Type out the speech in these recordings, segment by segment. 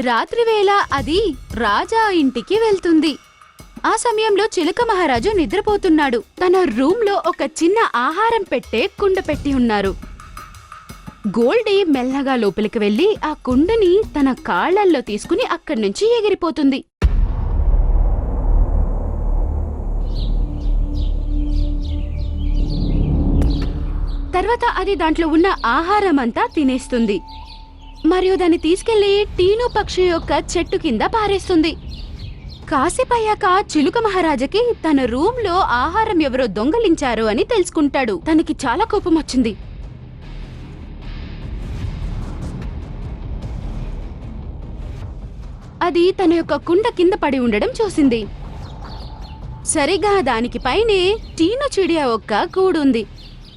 రాత్రివేళ అది రాజా ఇంటికి వెళ్తుంది. ఆ సమయంలో చిలుక మహారాజు నిద్రపోతున్నాడు. తన రూమ్లో ఒక చిన్న ఆహారం పెట్టే కుండ పెట్టి ఉన్నారు. గోల్డీ మెల్లగా లోపలికి వెళ్ళి ఆ కుండని తన కాళ్ళల్లో తీసుకుని అక్కడి నుంచి ఎగిరిపోతుంది. తర్వాత అది దాంట్లో ఉన్న ఆహారం అంతా తినేస్తుంది. మరియు దాన్ని తీసుకెళ్ళి టీను పక్షి యొక్క చెట్టు కింద పారేస్తుంది. కాసేపయ్యాక చిలుక మహారాజకి తన రూమ్లో ఆహారం ఎవరో దొంగలించారు అని తెలుసుకుంటాడు. తనకి చాలా కోపం వచ్చింది. అది తన యొక్క కుండ కింద పడి ఉండడం చూసింది. సరిగా దానికి పైనే టీను చిడియా ఒక్క గూడుంది.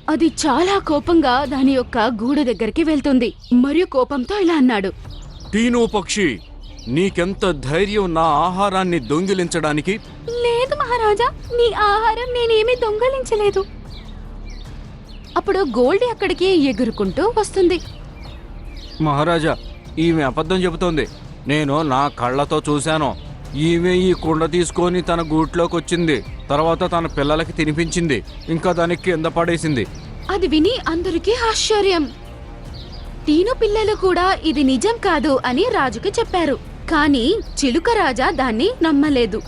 అది చాలా కోపంగా దాని యొక్క గూడు దగ్గరికి వెళ్తుంది. మరియు కోపంతో ఇలా అన్నాడు. టీను పక్షి నీకెంత ధైర్యం నా ఆహారాన్ని దొంగిలించడానికి? లేదు మహారాజా నీ ఆహారం నేనేమీ దొంగలించలేదు. అప్పుడు గోల్డీ అక్కడికి ఎగురుకుంటూ వస్తుంది. మహారాజా ఈమె అబద్ధం చెబుతోంది. నేను నా కళ్ళతో చూశాను. ఈమె ఈ కుండ తీసుకొని తన గూట్లోకి వచ్చింది. తర్వాత తన పిల్లలకి తినిపించింది. ఇంకా దానికి కింద పడేసింది. అది విని అందరికీ ఆశ్చర్యం. టీను పిల్లలు కూడా ఇది నిజం కాదు అని రాజుకి చెప్పారు. కానీ చిలుక రాజా దాన్ని నమ్మలేదు.